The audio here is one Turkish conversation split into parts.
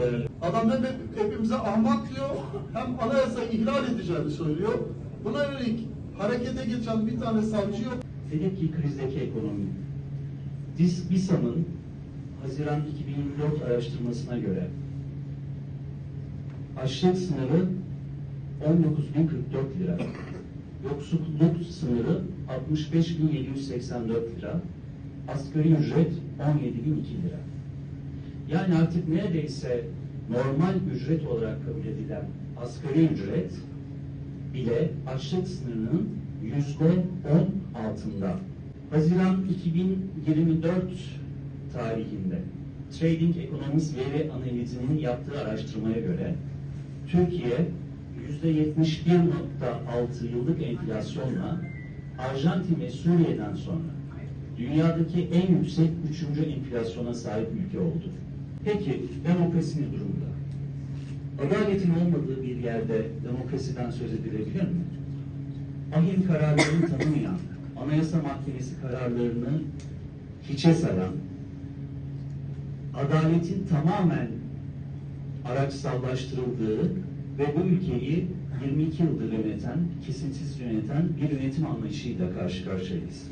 değerli. Adam hem hep- hepimize ahmak diyor, hem anayasayı ihlal edeceğini söylüyor. Buna yönelik harekete geçen bir tane savcı yok. Dedik ki krizdeki ekonomi. Dis, BİSAM'ın Haziran 2024 araştırmasına göre açlık sınırı 19.044 lira, yoksulluk sınırı 65.784 lira, asgari ücret 17.002 lira. Yani artık neredeyse normal ücret olarak kabul edilen asgari ücret bile açlık sınırının yüzde on altında. Haziran 2024 tarihinde Trading Economics Veri Analizi'nin yaptığı araştırmaya göre Türkiye yüzde 71.6 yıllık enflasyonla Arjantin ve Suriye'den sonra dünyadaki en yüksek üçüncü enflasyona sahip ülke oldu. Peki demokrasi ne durumda? Adaletin olmadığı bir yerde demokrasiden söz edilebilir mi? Ahim kararlarını tanımayan, Anayasa Mahkemesi kararlarını hiçe sayan, adaletin tamamen araçsallaştırıldığı ve bu ülkeyi 22 yıldır yöneten, kesintisiz yöneten bir yönetim anlayışıyla karşı karşıyayız.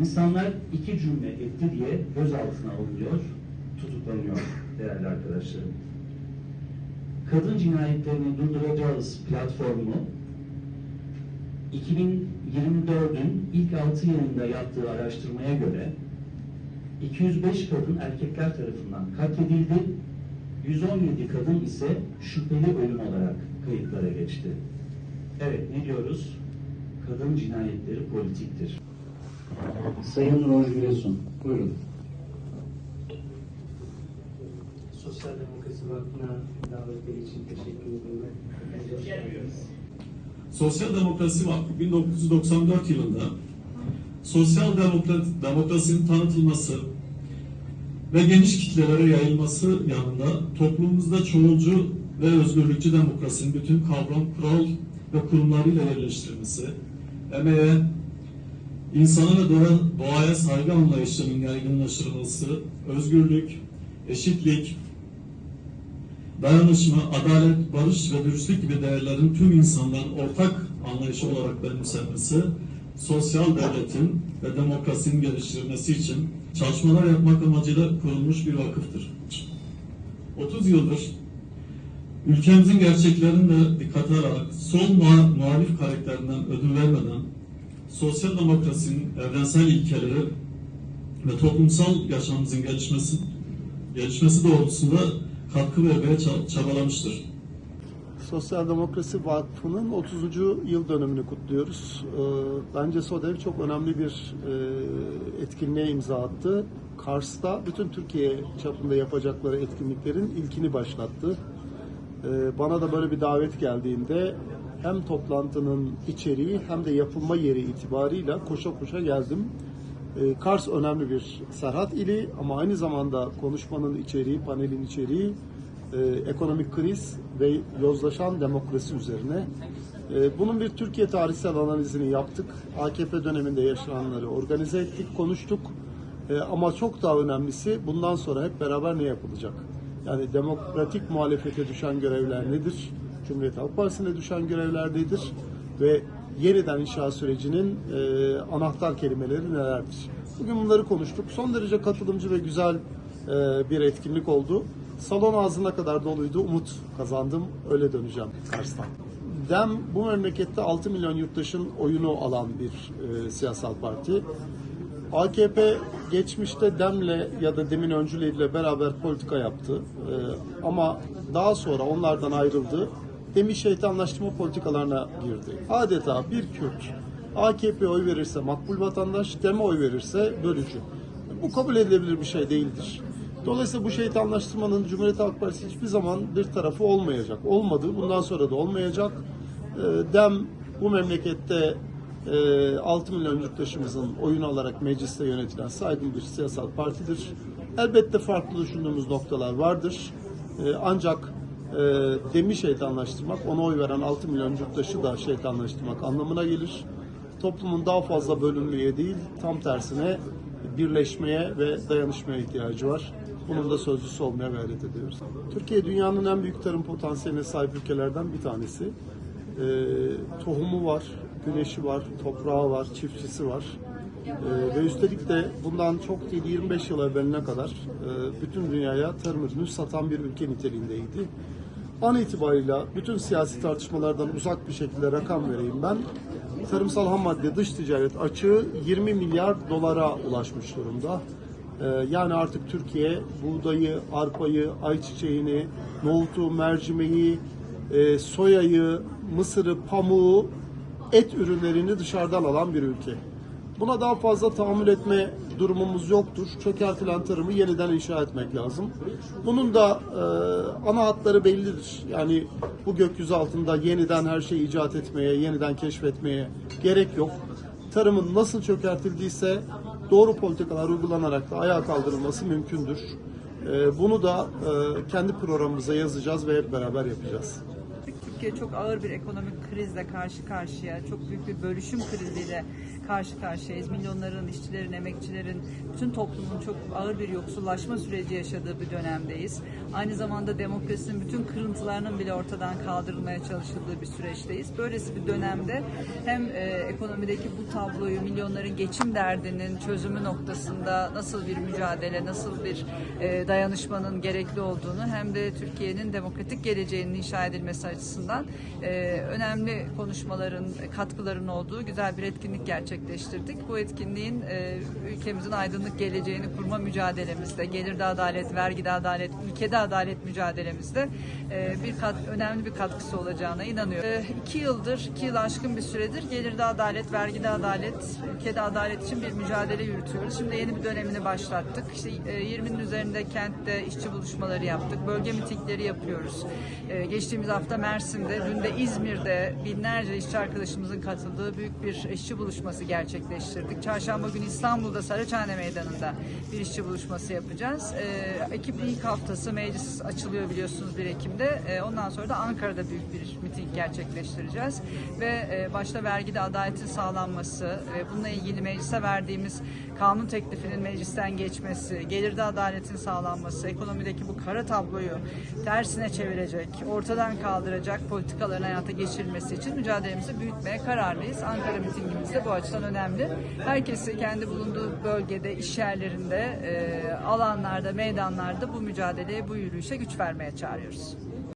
İnsanlar iki cümle etti diye gözaltına alınıyor, tutuklanıyor değerli arkadaşlarım. Kadın cinayetlerini durduracağız platformu 2024'ün ilk 6 yılında yaptığı araştırmaya göre 205 kadın erkekler tarafından katledildi. 117 kadın ise şüpheli ölüm olarak kayıtlara geçti. Evet ne diyoruz? Kadın cinayetleri politiktir. Sayın Roj Giresun, buyurun. Sosyal Demokrasi Vakfı'na davetleri için teşekkür ederim. Sosyal Demokrasi Vakfı 1994 yılında sosyal demokrat, demokrasinin tanıtılması ve geniş kitlelere yayılması yanında toplumumuzda çoğulcu ve özgürlükçü demokrasinin bütün kavram, kural ve kurumlarıyla yerleştirilmesi, emeğe, insana ve doğa, doğaya saygı anlayışının yaygınlaştırılması, özgürlük, eşitlik, dayanışma, adalet, barış ve dürüstlük gibi değerlerin tüm insanların ortak anlayışı olarak benimsenmesi, sosyal devletin ve demokrasinin geliştirilmesi için çalışmalar yapmak amacıyla kurulmuş bir vakıftır. 30 yıldır ülkemizin gerçeklerini de dikkate alarak sol muha- muhalif karakterinden ödün vermeden sosyal demokrasinin evrensel ilkeleri ve toplumsal yaşamımızın gelişmesi gelişmesi doğrultusunda katkı vermeye ça- çabalamıştır. Sosyal Demokrasi Vakfı'nın 30. yıl dönümünü kutluyoruz. Ee, Bence SODEV çok önemli bir e, etkinliğe imza attı. Kars'ta bütün Türkiye çapında yapacakları etkinliklerin ilkini başlattı. Ee, Bana da böyle bir davet geldiğinde hem toplantının içeriği hem de yapılma yeri itibarıyla koşa koşa geldim. Ee, Kars önemli bir Serhat ili ama aynı zamanda konuşmanın içeriği, panelin içeriği e, ekonomik kriz ve yozlaşan demokrasi üzerine. E, bunun bir Türkiye tarihsel analizini yaptık. AKP döneminde yaşananları organize ettik, konuştuk. E, ama çok daha önemlisi bundan sonra hep beraber ne yapılacak? Yani demokratik muhalefete düşen görevler nedir? Cumhuriyet Halk Partisi'ne düşen görevler nedir? Ve yeniden inşa sürecinin e, anahtar kelimeleri nelerdir? Bugün bunları konuştuk. Son derece katılımcı ve güzel e, bir etkinlik oldu. Salon ağzına kadar doluydu. Umut kazandım. Öyle döneceğim Kars'tan. DEM bu memlekette 6 milyon yurttaşın oyunu alan bir e, siyasal parti. AKP geçmişte DEM'le ya da DEM'in öncüleriyle beraber politika yaptı. E, ama daha sonra onlardan ayrıldı. DEM'i şeytanlaştırma politikalarına girdi. Adeta bir Kürt AKP'ye oy verirse makbul vatandaş, DEM'e oy verirse bölücü. Bu kabul edilebilir bir şey değildir. Dolayısıyla bu şeytanlaştırmanın Cumhuriyet Halk Partisi hiçbir zaman bir tarafı olmayacak. Olmadı, bundan sonra da olmayacak. Ee, DEM bu memlekette e, 6 milyon yurttaşımızın oyunu alarak mecliste yönetilen saygın bir siyasal partidir. Elbette farklı düşündüğümüz noktalar vardır. Ee, ancak e, DEM'i şeytanlaştırmak, ona oy veren 6 milyon yurttaşı da şeytanlaştırmak anlamına gelir. Toplumun daha fazla bölünmeye değil, tam tersine birleşmeye ve dayanışmaya ihtiyacı var. Bunun da sözcüsü olmaya gayret ediyoruz. Türkiye dünyanın en büyük tarım potansiyeline sahip ülkelerden bir tanesi. Ee, tohumu var, güneşi var, toprağı var, çiftçisi var. Ee, ve üstelik de bundan çok değil 25 yıl evveline kadar e, bütün dünyaya tarım ürünü satan bir ülke niteliğindeydi. An itibarıyla bütün siyasi tartışmalardan uzak bir şekilde rakam vereyim ben. Tarımsal ham madde dış ticaret açığı 20 milyar dolara ulaşmış durumda. Ee, Yani artık Türkiye buğdayı, arpayı, ayçiçeğini, nohutu, mercimeği, e, soyayı, mısırı, pamuğu, et ürünlerini dışarıdan alan bir ülke. Buna daha fazla tahammül etme durumumuz yoktur. Çökertilen tarımı yeniden inşa etmek lazım. Bunun da e, ana hatları bellidir. Yani bu gökyüzü altında yeniden her şeyi icat etmeye, yeniden keşfetmeye gerek yok. Tarımın nasıl çökertildiyse doğru politikalar uygulanarak da ayağa kaldırılması mümkündür. E, bunu da e, kendi programımıza yazacağız ve hep beraber yapacağız. Türkiye çok ağır bir ekonomik krizle karşı karşıya, çok büyük bir bölüşüm kriziyle karşı karşıyayız. Milyonların, işçilerin, emekçilerin, bütün toplumun çok ağır bir yoksullaşma süreci yaşadığı bir dönemdeyiz. Aynı zamanda demokrasinin bütün kırıntılarının bile ortadan kaldırılmaya çalışıldığı bir süreçteyiz. Böylesi bir dönemde hem e, ekonomideki bu tabloyu, milyonların geçim derdinin çözümü noktasında nasıl bir mücadele, nasıl bir e, dayanışmanın gerekli olduğunu hem de Türkiye'nin demokratik geleceğinin inşa edilmesi açısından e, önemli konuşmaların, katkıların olduğu güzel bir etkinlik gerçekleştirdik. Bu etkinliğin e, ülkemizin aydınlık geleceğini kurma mücadelemizde, gelirde adalet, vergide adalet, ülkede adalet mücadelemizde e, bir kat, önemli bir katkısı olacağına inanıyorum. E, iki yıldır, iki yıl aşkın bir süredir gelirde adalet, vergide adalet, ülkede adalet için bir mücadele yürütüyoruz. Şimdi yeni bir dönemini başlattık. İşte e, 20'nin üzerinde kentte işçi buluşmaları yaptık. Bölge mitingleri yapıyoruz. E, geçtiğimiz hafta Mersin'de, dün de İzmir'de binlerce işçi arkadaşımızın katıldığı büyük bir işçi buluşması gerçekleştirdik. Çarşamba günü İstanbul'da Saraçhane Meydanı'nda bir işçi buluşması yapacağız. E, Ekim'in ilk haftası meclis açılıyor biliyorsunuz 1 Ekim'de. E, ondan sonra da Ankara'da büyük bir miting gerçekleştireceğiz. Ve e, başta vergide adaletin sağlanması ve bununla ilgili meclise verdiğimiz kanun teklifinin meclisten geçmesi, gelirde adaletin sağlanması, ekonomideki bu kara tabloyu tersine çevirecek, ortadan kaldıracak politikaların hayata geçirilmesi için mücadelemizi büyütmeye kararlıyız. Ankara mitingimiz de bu açıdan önemli. Herkesi kendi bulunduğu bölgede, iş yerlerinde, e, alanlarda, meydanlarda bu mücadeleye, bu yürüyüşe güç vermeye çağırıyoruz.